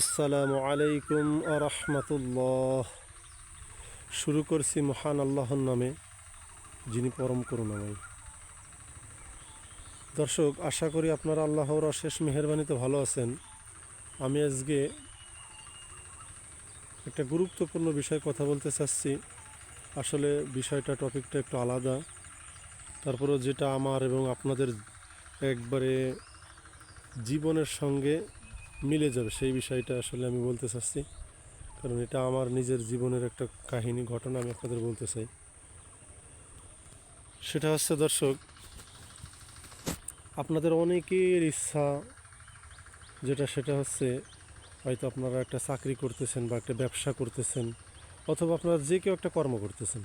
আসসালামু আলাইকুম আরহামতুল্লাহ শুরু করছি মহান আল্লাহর নামে, যিনি পরম করুণাময়। দর্শক, আশা করি আপনারা আল্লাহর অশেষ মেহরবানিতে ভালো আছেন। আমি আজকে একটা গুরুত্বপূর্ণ বিষয়ে কথা বলতে চাচ্ছি। আসলে বিষয়টা, টপিকটা একটু আলাদা। তারপরেও যেটা আমার এবং আপনাদের একবারে জীবনের সঙ্গে মিলে যাবে, সেই বিষয়টা আসলে আমি বলতে চাচ্ছি। কারণ এটা আমার নিজের জীবনের একটা কাহিনী, ঘটনা আমি আপনাদের বলতে চাই। সেটা হচ্ছে, দর্শক, আপনাদের অনেকের ইচ্ছা, যেটা সেটা হচ্ছে, হয়তো আপনারা একটা চাকরি করতেছেন বা একটা ব্যবসা করতেছেন, অথবা আপনারা যে কেউ একটা কর্ম করতেছেন।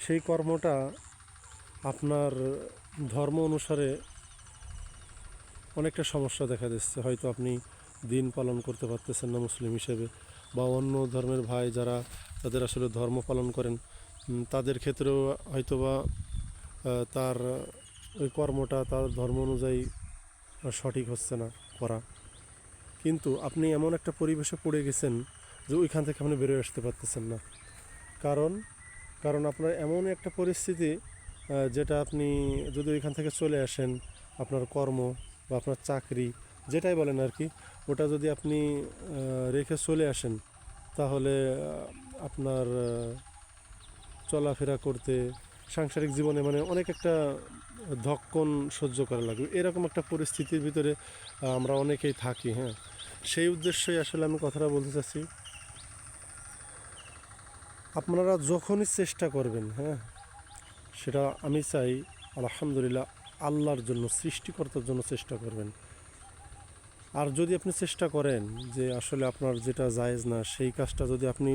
সেই কর্মটা আপনার ধর্ম অনুসারে অনেকটা সমস্যা দেখা দিচ্ছে। হয়তো আপনি দিন পালন করতে পারতেছেন না মুসলিম হিসেবে বা অন্য ধর্মের ভাই যারা তাদের আসলে ধর্ম পালন করেন তাদের ক্ষেত্রেও হয়তোবা আহ, তার ওই কর্মটা তার ধর্ম অনুযায়ী সঠিক হচ্ছে না করা। কিন্তু আপনি এমন একটা পরিবেশে পড়ে গেছেন যে ওইখান থেকে আপনি বেরোয় আসতে পারতেছেন না। কারণ কারণ আপনার এমন একটা পরিস্থিতি যেটা আপনি যদি ওইখান থেকে চলে আসেন আপনার কর্ম বা আপনার চাকরি, যেটাই বলেন আর কি, ওটা যদি আপনি রেখে চলে আসেন, তাহলে আপনার চলাফেরা করতে, সাংসারিক জীবনে মানে অনেক একটা ধক্কন সহ্য করা লাগবে। এরকম একটা পরিস্থিতির ভিতরে আমরা অনেকেই থাকি হ্যাঁ। সেই উদ্দেশ্যই আসলে আমি কথাটা বলতে চাচ্ছি, আপনারা যখনই চেষ্টা করবেন হ্যাঁ সেটা আমি চাই, আলহামদুলিল্লাহ আল্লাহর জন্য, সৃষ্টিকর্তার জন্য চেষ্টা করবেন। আর যদি আপনি চেষ্টা করেন যে আসলে আপনার যেটা জায়েজ না, সেই কাজটা যদি আপনি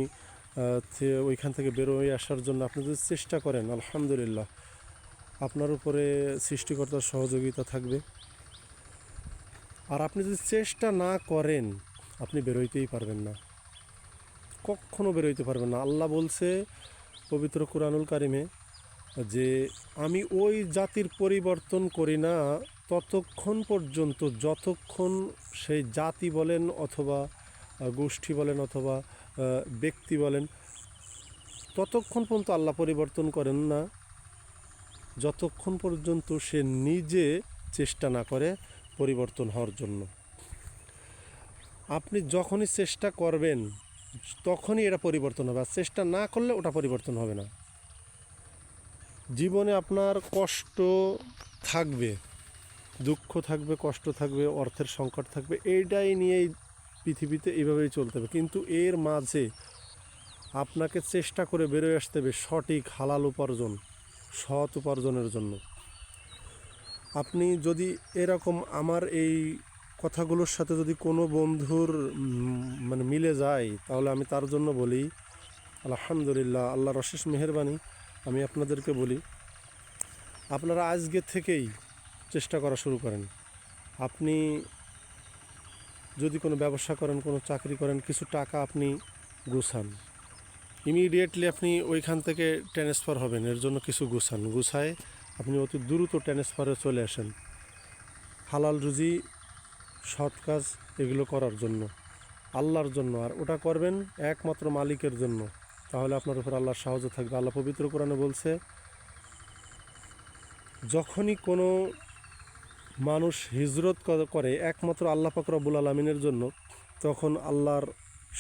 ওইখান থেকে বেরোয় আসার জন্য আপনি যদি চেষ্টা করেন, আলহামদুলিল্লাহ, আপনার উপরে সৃষ্টিকর্তার সহযোগিতা থাকবে। আর আপনি যদি চেষ্টা না করেন, আপনি বেরোইতেই পারবেন না। কখনো বেরোইতে পারবেন না। আল্লাহ বলছে পবিত্র কুরআনুল কারিমে যে আমি ওই জাতির পরিবর্তন করি না, ততক্ষণ পর্যন্ত যতক্ষণ সেই জাতি বলেন অথবা গোষ্ঠী বলেন অথবা ব্যক্তি বলেন, ততক্ষণ পর্যন্ত আল্লাহ পরিবর্তন করেন না। যতক্ষণ পর্যন্ত সে নিজে চেষ্টা না করে পরিবর্তন হওয়ার জন্য। আপনি যখনই চেষ্টা করবেন, তখনই এটা পরিবর্তন হবে। আর চেষ্টা না করলে ওটা পরিবর্তন হবে না। জীবনে আপনার কষ্ট থাকবে, দুঃখ থাকবে, কষ্ট থাকবে, অর্থের সংকট থাকবে, এইটাই নিয়েই পৃথিবীতে এইভাবেই চলতে হবে। কিন্তু এর মাঝে আপনাকে চেষ্টা করে বেরোয় আসতে হবে সঠিক, হালাল উপার্জন, সৎ উপার্জনের জন্য। আপনি যদি এরকম আমার এই কথাগুলোর সাথে যদি কোনো বন্ধুর মানে মিলে যায়, তাহলে আমি তার জন্য বলি, আলহামদুলিল্লাহ, আল্লাহর অশেষ মেহরবানি। আমি আপনাদেরকে বলি, আপনারা আজকে থেকেই চেষ্টা করা শুরু করেন। আপনি যদি কোনো ব্যবসা করেন, কোনো চাকরি করেন, কিছু টাকা আপনি গুছান। ইমিডিয়েটলি আপনি ওইখান থেকে ট্রান্সফার হবেন, এর জন্য কিছু গুছান। গুছায় আপনি অতি দ্রুত ট্রান্সফারে চলে আসেন। হালাল রুজি, সৎ কাজ, এগুলো করার জন্য, আল্লাহর জন্য। আর ওটা করবেন একমাত্র মালিকের জন্য। তাহলে আপনার উপর আল্লাহর সাহায্য থাকবে। আল্লাহ পবিত্র কোরআনে বলছে, যখনই কোনো মানুষ হিজরত করে একমাত্র আল্লাহ পাক রব্বুল আলমিনের জন্য, তখন আল্লাহর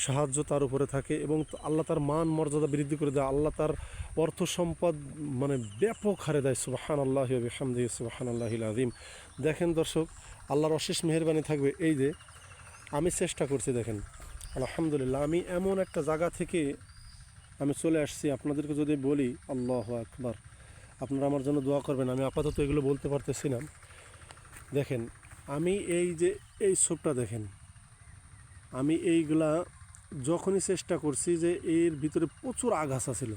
সাহায্য তার উপরে থাকে এবং আল্লাহ তার মান মর্যাদা বৃদ্ধি করে দেয়। আল্লাহ তার অর্থ সম্পদ মানে ব্যাপক হারে দেয়। সুবাহান আল্লাহ হামদি সুবাহান আল্লাহ আজিম দেখেন দর্শক, আল্লাহর অশেষ মেহরবানি থাকবে এই যে, আমি চেষ্টা করছি দেখেন, আলহামদুলিল্লাহ, আমি এমন একটা জায়গা থেকে আমি চলে আসছি। আপনাদেরকে যদি বলি, আল্লাহ আকবার, আপনারা আমার জন্য দোয়া করবেন। আমি আপাতত এগুলো বলতে পারতেছি না। দেখেন, আমি এই যে এই সোপটা দেখেন, আমি এইগুলা যখনই চেষ্টা করছি যে এর ভিতরে প্রচুর আগাছা ছিল,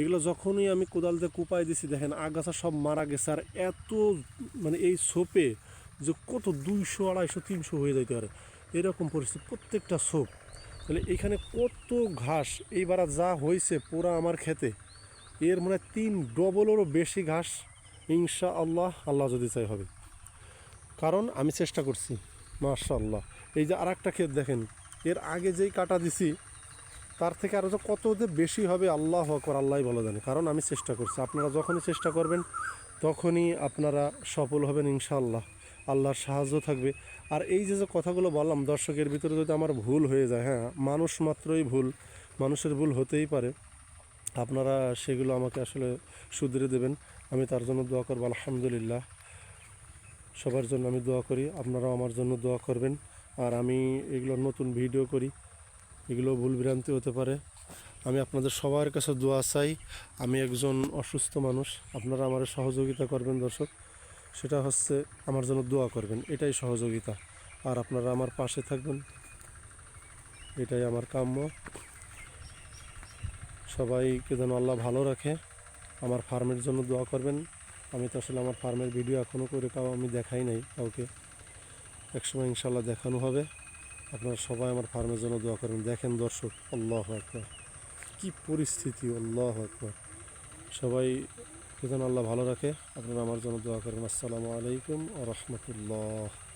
এগুলো যখনই আমি কোদাল দিয়ে কুপাই দিছি, দেখেন আগাছা সব মারা গেছে। আর এত মানে এই সোপে যে কত দুইশো, আড়াইশো, তিনশো হয়ে যাইতে পারে, এরকম পরিস্থিতি। প্রত্যেকটা সোপ তাহলে এখানে কত ঘাস? এইবার যা হয়েছে পুরা আমার খেতে। এর মানে তিন ডবলেরও বেশি ঘাস ইনশা আল্লাহ আল্লাহ যদি চাই হবে। কারণ আমি চেষ্টা করছি, মাশাআল্লাহ। এই যে আর একটা ক্ষেত দেখেন, এর আগে যেই কাটা দিছি, তার থেকে আরও যে কত যে বেশি হবে আল্লাহ আকবর আল্লাহ ভালো জানে। কারণ আমি চেষ্টা করছি, আপনারা যখনই চেষ্টা করবেন, তখনই আপনারা সফল হবেন ইনশাআল্লাহ। আল্লাহর সাহায্য থাকবে। আর এই যে যে কথাগুলো বললাম, দর্শকের ভিতরে যদি আমার ভুল হয়ে যায় হ্যাঁ মানুষ মাত্রই ভুল, মানুষের ভুল হতেই পারে। আপনারা সেগুলো আমাকে আসলে শুধরে দেবেন। আমি তার জন্য দোয়া করব, আলহামদুলিল্লাহ। সবার জন্য আমি দোয়া করি, আপনারাও আমার জন্য দোয়া করবেন। আর আমি এগুলো নতুন ভিডিও করি, এগুলো ভুল ভ্রান্তি হতে পারে। আমি আপনাদের সবার কাছে দোয়া চাই। আমি একজন অসুস্থ মানুষ, আপনারা আমার সহযোগিতা করবেন, দর্শক। সেটা হচ্ছে আমার জন্য দোয়া করবেন, এটাই সহযোগিতা। আর আপনারা আমার পাশে থাকবেন, এটাই আমার কাম্য। সবাইকে যেন আল্লাহ ভালো রাখে, আমার ফার্মের জন্য দোয়া করবেন। আমি তো আসলে আমার ফার্মের ভিডিও এখনও করে কাউ আমি দেখাই নাই কাউকে। একসময় ইনশাল্লাহ দেখানো হবে। আপনারা সবাই আমার ফার্মের জন্য দোয়া করবেন। দেখেন দর্শক, আল্লাহ আকবর। কী পরিস্থিতি, আল্লাহ আকবর। সবাই যেন আল্লাহ ভালো রাখে। আপনারা আমার জন্য দোয়া করেন আসসালামু আলাইকুম রহমতুল্লাহ।